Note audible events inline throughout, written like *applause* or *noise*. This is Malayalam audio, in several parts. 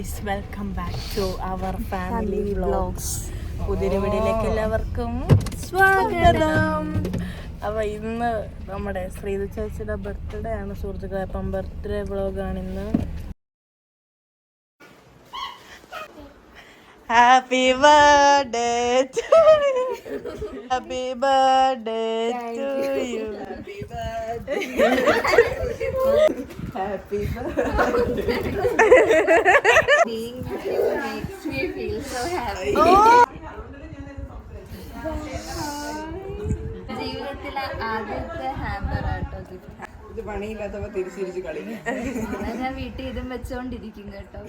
Guys welcome back to our family vlogs. പുതിയൊരു വീടിലേക്ക് എല്ലാവർക്കും സ്വാഗതം. അപ്പൊ ഇന്ന് നമ്മുടെ ശ്രീധ ചേച്ചിയുടെ ബർത്ത്ഡേ ആണ്. സുഹൃത്തുക്കളെ അപ്പം ബർത്ത്ഡേ വ്ളോഗാണ് ഇന്ന്. Happy birthday happy birthday to you happy Being here makes me feel so happy. ജീവിതത്തിലെ ആദ്യത്തെ ഹാമ്പർ ആട്ടോ ഗിഫ്റ്റ്. ഇത് പണിയില്ലാത്തപ്പോ തിരിച്ചിരിച്ച് കളി ഞാൻ വീട്ടിൽ ഇതും വെച്ചോണ്ടിരിക്കും കേട്ടോ.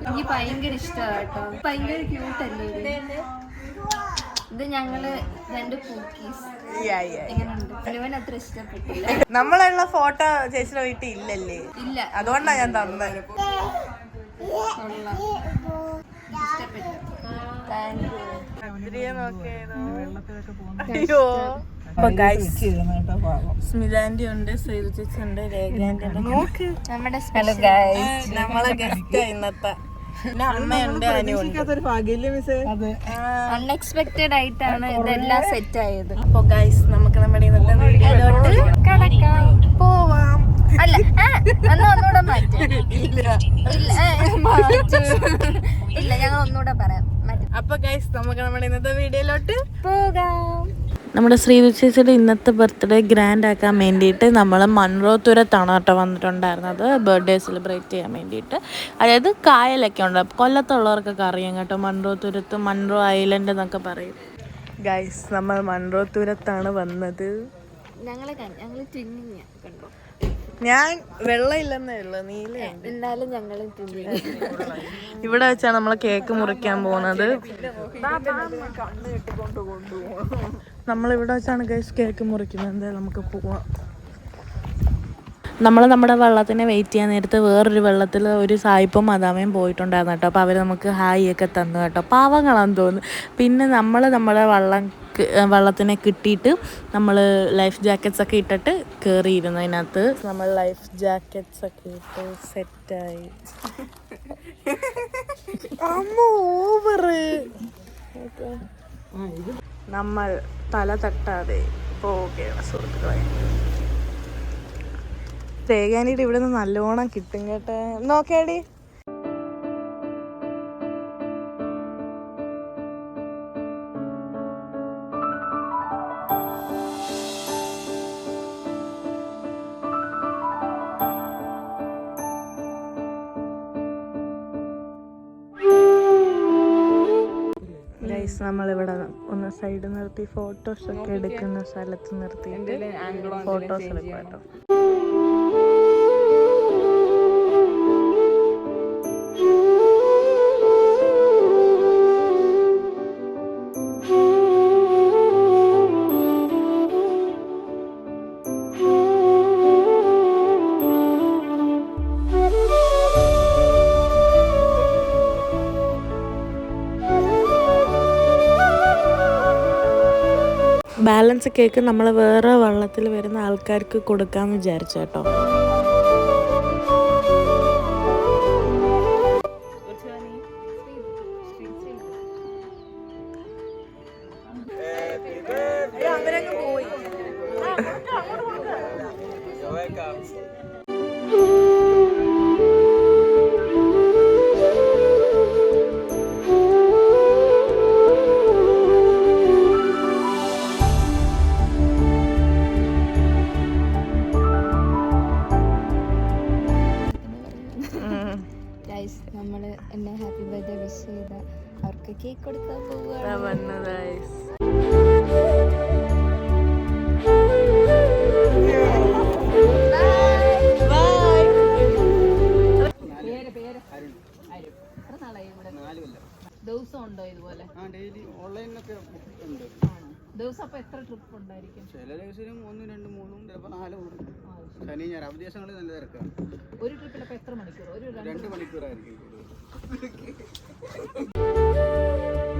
എനിക്ക് ഭയങ്കര ഇഷ്ടമാണ് കേട്ടോ ഭയങ്കര ക്യൂട്ട് അല്ലേ ഇത്? ഞങ്ങൾ രണ്ട് കുക്കീസ് നമ്മളുള്ള ഫോട്ടോ ചേച്ചിയുടെ വീട്ടിൽ ഇല്ലല്ലേ? ഇല്ല. അതുകൊണ്ടാ ഞാൻ തന്നത് യു അയ്യോ. സ്മിതാന്റി ഉണ്ട് ശ്രീതു ചേച്ചി ഉണ്ട് രേഖാന്റി ഉണ്ട്. നോക്ക്. നമ്മുടെ നമ്മളെ ഗസ്റ്റ് ഇന്നത്തെ. അൺഎക്സ്പെക്ടഡ് ആയിട്ടാണ് ഇതെല്ലാം സെറ്റ് ആയത് അപ്പൊ ഗൈസ് നമുക്ക് നമ്മുടെ ഇന്നത്തെ വീഡിയോയിലോട്ട് കടക്കാം. പോവാം. അല്ല ആ, എന്നാ ഒന്നുകൂടെ മാറ്റും. *laughs* ഇല്ല. ഞങ്ങൾ ഒന്നുകൂടെ പറയാം. മാറ്റും. അപ്പൊ ഗൈസ് നമുക്ക് നമ്മുടെ ഇന്നത്തെ വീഡിയോയിലോട്ട് പോകാം. നമ്മുടെ ശ്രീ വിശേഷയുടെ ഇന്നത്തെ ബർത്ത്ഡേ ഗ്രാൻഡ് ആക്കാൻ വേണ്ടിയിട്ട് നമ്മൾ മൺറോത്തുരത്താണ് കേട്ടോ വന്നിട്ടുണ്ടായിരുന്നത്. ബർത്ത്ഡേ സെലിബ്രേറ്റ് ചെയ്യാൻ വേണ്ടിയിട്ട്. അതായത് കായലൊക്കെ ഉണ്ട്. കൊല്ലത്തുള്ളവർക്കൊക്കെ അറിയാം കേട്ടോ മൺറോത്തുരത്ത് മൺറോ ഐലൻഡ് എന്നൊക്കെ പറയും. ഗൈസ് നമ്മൾ മൺറോത്തുരത്താണ് വന്നത്. ഞങ്ങളെ കണ്ടു ഞാൻ വെള്ളമില്ലെന്നേ ഉള്ളു നീല എന്നാലും ഞങ്ങൾ ഇവിടെ വെച്ചാണ് നമ്മൾ കേക്ക് മുറിക്കാൻ പോകുന്നത്. നമ്മൾ ഇവിടെ വെച്ചാണ് ഗൈസ് കേക്ക് മുറിക്കുന്നത്. എന്തായാലും നമുക്ക് പോവാം. നമ്മൾ നമ്മുടെ വെള്ളത്തിനെ വെയിറ്റ് ചെയ്യാൻ നേരത്ത് വേറൊരു വെള്ളത്തിൽ ഒരു സായിപ്പും മദാമയും പോയിട്ടുണ്ടായിരുന്നു കേട്ടോ. അപ്പോൾ അവർ നമുക്ക് ഹായ് ഒക്കെ തന്നു കേട്ടോ. പാവങ്ങളാന്ന് തോന്നുന്നു. പിന്നെ നമ്മൾ നമ്മുടെ വള്ളം വെള്ളത്തിനെ വള്ളത്തിനെ കിട്ടിയിട്ട് നമ്മൾ ലൈഫ് ജാക്കറ്റ്സ് ഒക്കെ ഇട്ടിട്ട് കയറിയിരുന്നു അതിനകത്ത്. നമ്മൾ ലൈഫ് ജാക്കറ്റ്സ് ഒക്കെ ഇട്ട് സെറ്റായി *laughs* അമ്മ ഓവറ് നമ്മൾ തല തട്ടാതെ പോവുകയാണ് സുഹൃത്തുക്കളെ. തേങ്ങാനീട് ഇവിടെ നിന്ന് നല്ലോണം കിട്ടും കേട്ടെ. നോക്കേടി നമ്മളിവിടെ ഒന്ന് സൈഡ് നിർത്തി ഫോട്ടോസ് ഒക്കെ എടുക്കുന്ന സ്ഥലത്ത് നിർത്തിയിട്ട് ഫോട്ടോസ് എടുക്കും കേട്ടോ. ബാലൻസ് കേക്ക് നമ്മൾ വേറെ വള്ളത്തിൽ വരുന്ന ആൾക്കാർക്ക് കൊടുക്കാമെന്ന് വിചാരിച്ചു കേട്ടോ. ഗൈസ് വിഷ് ചെയ്ത അവർക്ക് കേക്ക് കൊടുക്കാൻ ദിവസം ഉണ്ടോ ഇതുപോലെ? ആ ഡെയിലി ഓൺലൈനിലൊക്കെ ഉണ്ട്. ദിവസം അപ്പൊ എത്ര ട്രിപ്പ് ഉണ്ടായിരിക്കും? ചില ദിവസം ഒന്നും രണ്ടും മൂന്നും ചിലപ്പോൾ നാലും ശനി ഞാൻ അവധി ദിവസങ്ങളിൽ നല്ല തിരക്കാണ് ഒരു ട്രിപ്പിൽ അപ്പൊ എത്ര മണിക്കൂർ ഒരു രണ്ട് മണിക്കൂറായിരിക്കും *laughs*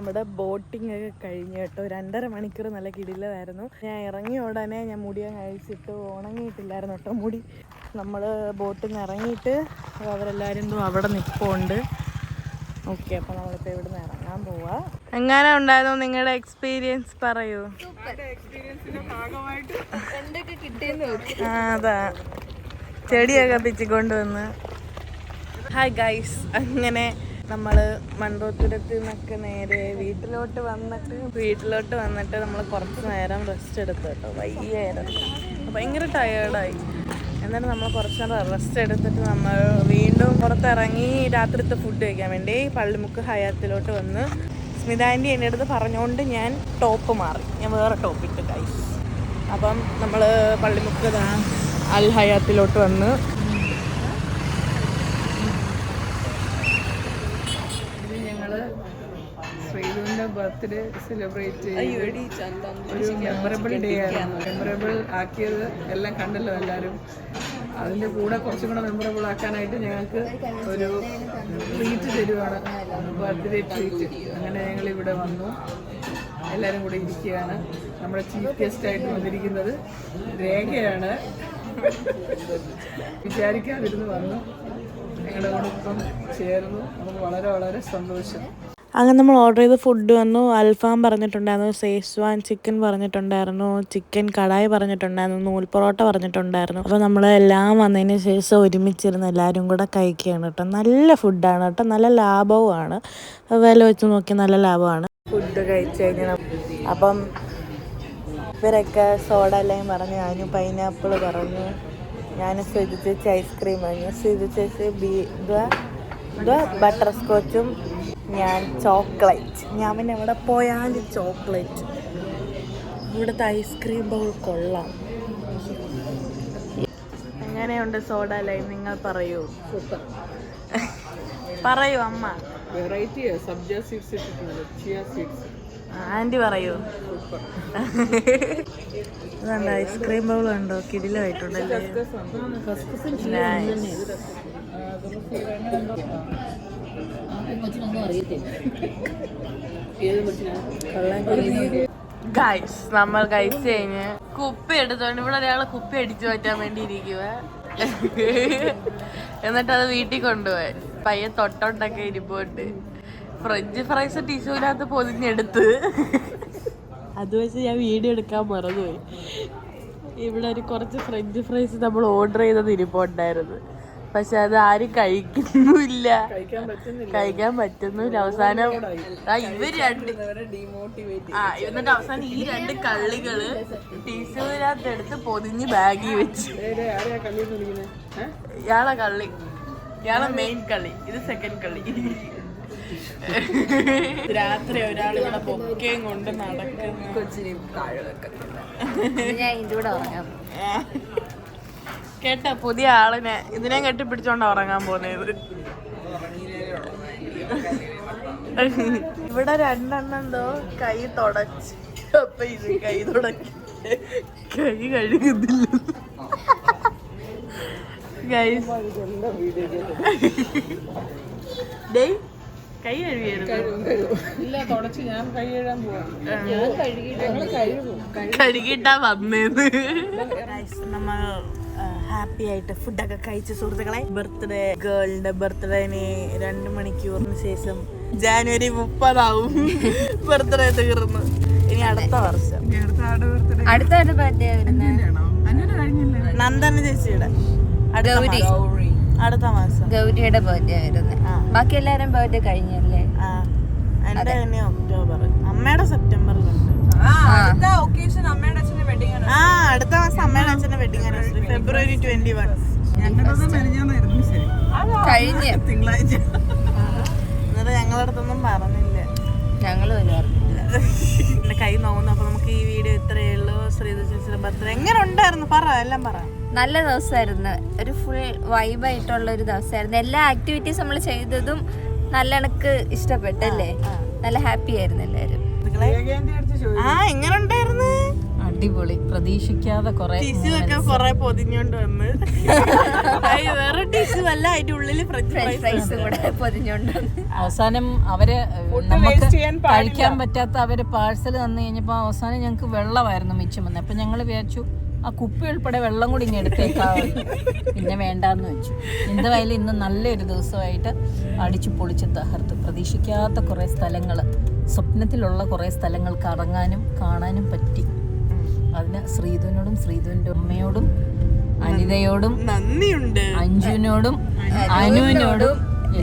നമ്മുടെ ബോട്ടിംഗ് ഒക്കെ കഴിഞ്ഞു കേട്ടോ. രണ്ടര മണിക്കൂർ നല്ല കിടിലമായിരുന്നു ഞാൻ ഇറങ്ങിയ ഉടനെ ഞാൻ മുടി കഴിച്ചിട്ട് ഉണങ്ങിയിട്ടില്ലായിരുന്നു കേട്ടോ മുടി. നമ്മൾ ബോട്ടിൽ നിന്ന് ഇറങ്ങിയിട്ട് അവരെല്ലാവരും അവിടെ നിൽപ്പുണ്ട് ഓക്കെ അപ്പോൾ നമ്മളിപ്പോൾ ഇവിടെ നിന്ന് ഇറങ്ങാൻ പോവാ. എങ്ങനെ ഉണ്ടായിരുന്നു നിങ്ങളുടെ എക്സ്പീരിയൻസ് പറയൂ. അതാ. ചെടിയൊക്കെ പിച്ചിക്കൊണ്ട് വന്ന്. ഹായ് ഗൈസ് അങ്ങനെ നമ്മൾ മൺറോത്തുരത്തിൽ നിന്നൊക്കെ നേരെ വീട്ടിലോട്ട് വന്നിട്ട് വീട്ടിലോട്ട് വന്നിട്ട് നമ്മൾ കുറച്ച് നേരം റെസ്റ്റ് എടുത്തു കേട്ടോ. വയ്യായിരുന്നു ഭയങ്കര ടയേർഡായി എന്നിട്ട് നമ്മൾ കുറച്ച് നേരം റെസ്റ്റ് എടുത്തിട്ട് നമ്മൾ വീണ്ടും പുറത്തിറങ്ങി രാത്രിത്തെ ഫുഡ് കഴിക്കാൻ വേണ്ടി പള്ളിമുക്ക് ഹയാത്തിലോട്ട് വന്ന് സ്മിത ആന്റി എന്റെ അടുത്ത് പറഞ്ഞുകൊണ്ട് ഞാൻ ടോപ്പ് മാറി. ഞാൻ വേറെ ടോപ്പ് ഇട്ട് ഗൈസ് അപ്പം നമ്മൾ പള്ളിമുക്ക് അൽ ഹയാത്തിലോട്ട് വന്ന് ഇത് ഞങ്ങൾ ശ്രീധുവിന്റെ ബർത്ത്ഡേ സെലിബ്രേറ്റ് ചെയ്ത് ഒരു മെമ്മറബിൾ ഡേ ആയിരുന്നു. മെമ്മറബിൾ ആക്കിയത് എല്ലാം കണ്ടല്ലോ എല്ലാവരും അതിന്റെ കൂടെ കുറച്ചും കൂടെ മെമ്മറബിൾ ആക്കാനായിട്ട് ഞങ്ങൾക്ക് ഒരു ട്രീറ്റ് തരുവാണ്. ബർത്ത്ഡേ ട്രീറ്റ് അങ്ങനെ ഞങ്ങൾ ഇവിടെ വന്നു. എല്ലാവരും കൂടെ ഇരിക്കുകയാണ്. നമ്മുടെ ചീഫ് ഗസ്റ്റ് ആയിട്ട് വന്നിരിക്കുന്നത് രേഖയാണ്. വിചാരിക്കാതിരുന്ന് വന്നു. ഞങ്ങളുടെ കൂടെ ഇപ്പം ചേർന്നു. നമുക്ക് വളരെ വളരെ സന്തോഷം. അങ്ങനെ നമ്മൾ ഓർഡർ ചെയ്ത ഫുഡ് വന്നു. അൽഫാം പറഞ്ഞിട്ടുണ്ടായിരുന്നു സേസ്വാൻ ചിക്കൻ പറഞ്ഞിട്ടുണ്ടായിരുന്നു ചിക്കൻ കടായി പറഞ്ഞിട്ടുണ്ടായിരുന്നു നൂൽ പൊറോട്ട പറഞ്ഞിട്ടുണ്ടായിരുന്നു. അപ്പോൾ നമ്മൾ എല്ലാം വന്നതിന് ശേഷം ഒരുമിച്ചിരുന്ന് എല്ലാവരും കൂടെ കഴിക്കുകയാണ് കേട്ടോ. നല്ല ഫുഡാണ് കേട്ടോ. നല്ല ലാഭവുമാണ്. വില വെച്ച് നോക്കി നല്ല ലാഭമാണ്. ഫുഡ് കഴിച്ച് കഴിഞ്ഞാൽ അപ്പം ഇവരൊക്കെ സോഡ എല്ലാം പറഞ്ഞു ഞാനും പൈനാപ്പിൾ പറഞ്ഞു. ഞാൻ ചേച്ചി ഐസ്ക്രീം പറഞ്ഞു ശ്രീജു ചേച്ചി ഇത് ബട്ടർ സ്കോച്ചും ഞാൻ ചോക്ലേറ്റ്. ഞാൻ പിന്നെ എവിടെ പോയാലും ചോക്ലേറ്റ്. ഇവിടുത്തെ ഐസ്ക്രീം ബൗൾ കൊള്ളാം. എങ്ങനെയുണ്ട് സോഡ ലൈം? നിങ്ങൾ പറയൂ. സൂപ്പർ. പറയൂ അമ്മ. വെറൈറ്റി സബ്ജ സീഡ്സ് ഇട്ടിട്ടുണ്ട്. ചിയ സീഡ്സ് ആന്റി പറയൂ. ഇതുണ്ട് ഐസ്ക്രീം ബൗൾ ഉണ്ടോ. കിടിലായിട്ടുണ്ടല്ലേ ഗൈസ് നമ്മൾ ഗൈസ് കഴിഞ്ഞ് കുപ്പി എടുത്തോണ്ട് ഇവിടെ ഒരാളെ കുപ്പി അടിച്ചു മാറ്റാൻ വേണ്ടി ഇരിക്കുക എന്നിട്ട് അത് വീട്ടിൽ കൊണ്ടുപോയി. പയ്യെ തൊട്ടോണ്ടൊക്കെ ഇരിപ്പോട്ട് ഫ്രഞ്ച് ഫ്രൈസ് ടിഷ്യൂവിനകത്ത് പൊതിഞ്ഞെടുത്ത്. അത് വെച്ച് ഞാൻ വീഡിയോ എടുക്കാൻ മറന്നുപോയി. ഇവിടെ ഒരു കുറച്ച് ഫ്രഞ്ച് ഫ്രൈസ് നമ്മൾ ഓർഡർ ചെയ്തത് ഇരിപ്പുണ്ടായിരുന്നു. പക്ഷെ അത് ആരും കഴിക്കുന്നുമില്ല. കഴിക്കാൻ പറ്റുന്നില്ല. കഴിക്കാൻ പറ്റുന്നില്ല. അവസാനം ആ ഇവർ രണ്ട് ഡീമോട്ടിവേറ്റ് ആ എന്നിട്ട് അവസാനം ഈ രണ്ട് കള്ളികൾ ടീച്ചറിനകത്ത് എടുത്ത് പൊതിഞ്ഞ് ബാഗിൽ വെച്ച്. ഇയാളെ കള്ളി. ഇയാളെ മെയിൻ കള്ളി. ഇത് സെക്കൻഡ് കള്ളി. രാത്രി ഒരാൾ ഇവിടെ ബൊക്കയും കൊണ്ട് നടക്കുന്നു. കൊച്ചിനെയും താഴെ വെക്കത്തില്ല ഞാൻ ഇതിന്റെ കൂടെ ഉറങ്ങാം കേട്ട പുതിയ ആളിനെ ഇതിനെ കെട്ടിപ്പിടിച്ചോണ്ടാ ഉറങ്ങാൻ പോകുന്നത് ഇവിടെ രണ്ടെണ്ണം എന്തോ കൈ തുടച്ച്. അപ്പൊ ഇത് കൈ തുടക്കി. കൈ കഴുകുന്നില്ല. കൈ കഴുകിയായിരുന്നു ഇല്ല തുടച്ച് ഞാൻ കൈ കഴുകാൻ പോവാം. ഞങ്ങൾ കഴുകും കഴുകിട്ടാ വന്നേന്ന്. നമ്മൾ ഹാപ്പി ആയിട്ട് ഫുഡൊക്കെ കഴിച്ച സുഹൃത്തുക്കളെ ബർത്ത്ഡേ ഗേളിന്റെ ബർത്ത്ഡേന് രണ്ട് മണിക്കൂറിന് ശേഷം ജാനുവരി മുപ്പതാവും. ബർത്ത്ഡേ തീർന്നു. ഇനി അടുത്ത വർഷം. അടുത്ത നന്ദന ചേച്ചിയുടെ. അടുത്ത മാസം. ഗൗരിയുടെ ബർത്ത്ഡേ ആയിരുന്നു. ബാക്കി എല്ലാരും ബർത്ത്ഡേ കഴിഞ്ഞല്ലേ? ആ. എന്റെ തന്നെ ഒക്ടോബർ. അമ്മയുടെ സെപ്റ്റംബറിലുണ്ട്. ആ. ആ അടുത്ത മാസം അമ്മയുടെ അച്ഛന്റെ wedding anniversary February twenty one കഴിഞ്ഞ മെലിഞ്ഞാന്നായിരുന്നു ശരി. കഴിഞ്ഞ്. തിങ്കളാഴ്ച. എന്നിട്ട് ഞങ്ങളടുത്തൊന്നും പറഞ്ഞില്ല. ഞങ്ങൾ തന്നെ പറഞ്ഞില്ല എന്റെ കൈ നോക്കുന്നു അപ്പൊ നമുക്ക് ഈ വീഡിയോ ഇത്രയേ ഉള്ളൂ. ശ്രീധ ചേച്ചിയുടെ ബർത്ത്ഡേ എങ്ങനെ ഉണ്ടായിരുന്നു പറ എല്ലാം പറ. നല്ല ദിവസമായിരുന്നു. ഒരു ഫുൾ വൈബായിട്ടുള്ള ഒരു ദിവസമായിരുന്നു. എല്ലാ ആക്ടിവിറ്റീസ് നമ്മൾ ചെയ്തതും നല്ല എനിക്ക് ഇഷ്ടപ്പെട്ടല്ലേ? നല്ല ഹാപ്പി ആയിരുന്നു എല്ലാവരും. ആ എങ്ങനെ ഉണ്ടായിരുന്നു അടിപൊളി. പ്രതീക്ഷിക്കാതെ കൊറേ ടിഷ്യൂ ഒക്കെ കൊറേ പൊതിഞ്ഞോണ്ട് വന്ന്. വേറെ ടിഷ്യൂ അല്ല അതിന്റെ ഉള്ളിൽ പൊതിഞ്ഞോണ്ട് അവസാനം അവർ നമുക്ക് കഴിക്കാൻ പറ്റാത്ത അവർ പാഴ്സൽ തന്നു കഴിഞ്ഞപ്പോ അവസാനം ഞങ്ങൾക്ക് വെള്ളമായിരുന്നു മിച്ചം വന്നത് അപ്പൊ ഞങ്ങൾ വിചാരിച്ചു ആ കുപ്പി ഉൾപ്പെടെ വെള്ളം കൂടി ഇങ്ങനെ എടുത്തേക്കാം. പിന്നെ വേണ്ടാന്ന് വെച്ചു. എന്തായാലും ഇന്ന് നല്ലൊരു ദിവസമായിട്ട് അടിച്ചു പൊളിച്ച് തകർത്ത്. പ്രതീക്ഷിക്കാത്ത കുറേ സ്ഥലങ്ങൾ സ്വപ്നത്തിലുള്ള കുറേ സ്ഥലങ്ങൾ കറങ്ങാനും കാണാനും പറ്റി. അതിന് ശ്രീധുവിനോടും ശ്രീധുവിന്റെ അമ്മയോടും അനിതയോടും നന്ദിയുണ്ട്. അഞ്ജുവിനോടും അനുവിനോടും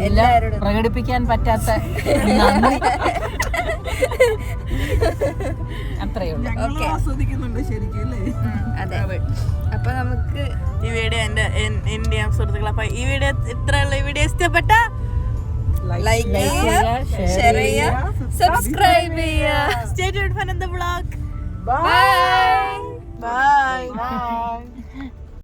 എല്ലാം പ്രകടിപ്പിക്കാൻ പറ്റാത്ത നന്ദി. അത്രയേ ഉള്ളൂ. ആസ്വദിക്കുന്നുണ്ട് ശരിക്കും അല്ലേ? അതെ. അപ്പൊ നമുക്ക് ഈ വീഡിയോ എന്റെ എന്റെ സുഹൃത്തുക്കൾ അപ്പൊ ഈ വീഡിയോ ഇത്രയുള്ള ഈ വീഡിയോ ഇഷ്ടപ്പെട്ട ലൈക്ക് ചെയ്യുക, ഷെയർ ചെയ്യുക സബ്സ്ക്രൈബ് ചെയ്യുക. Stay tune for the vlog bye bye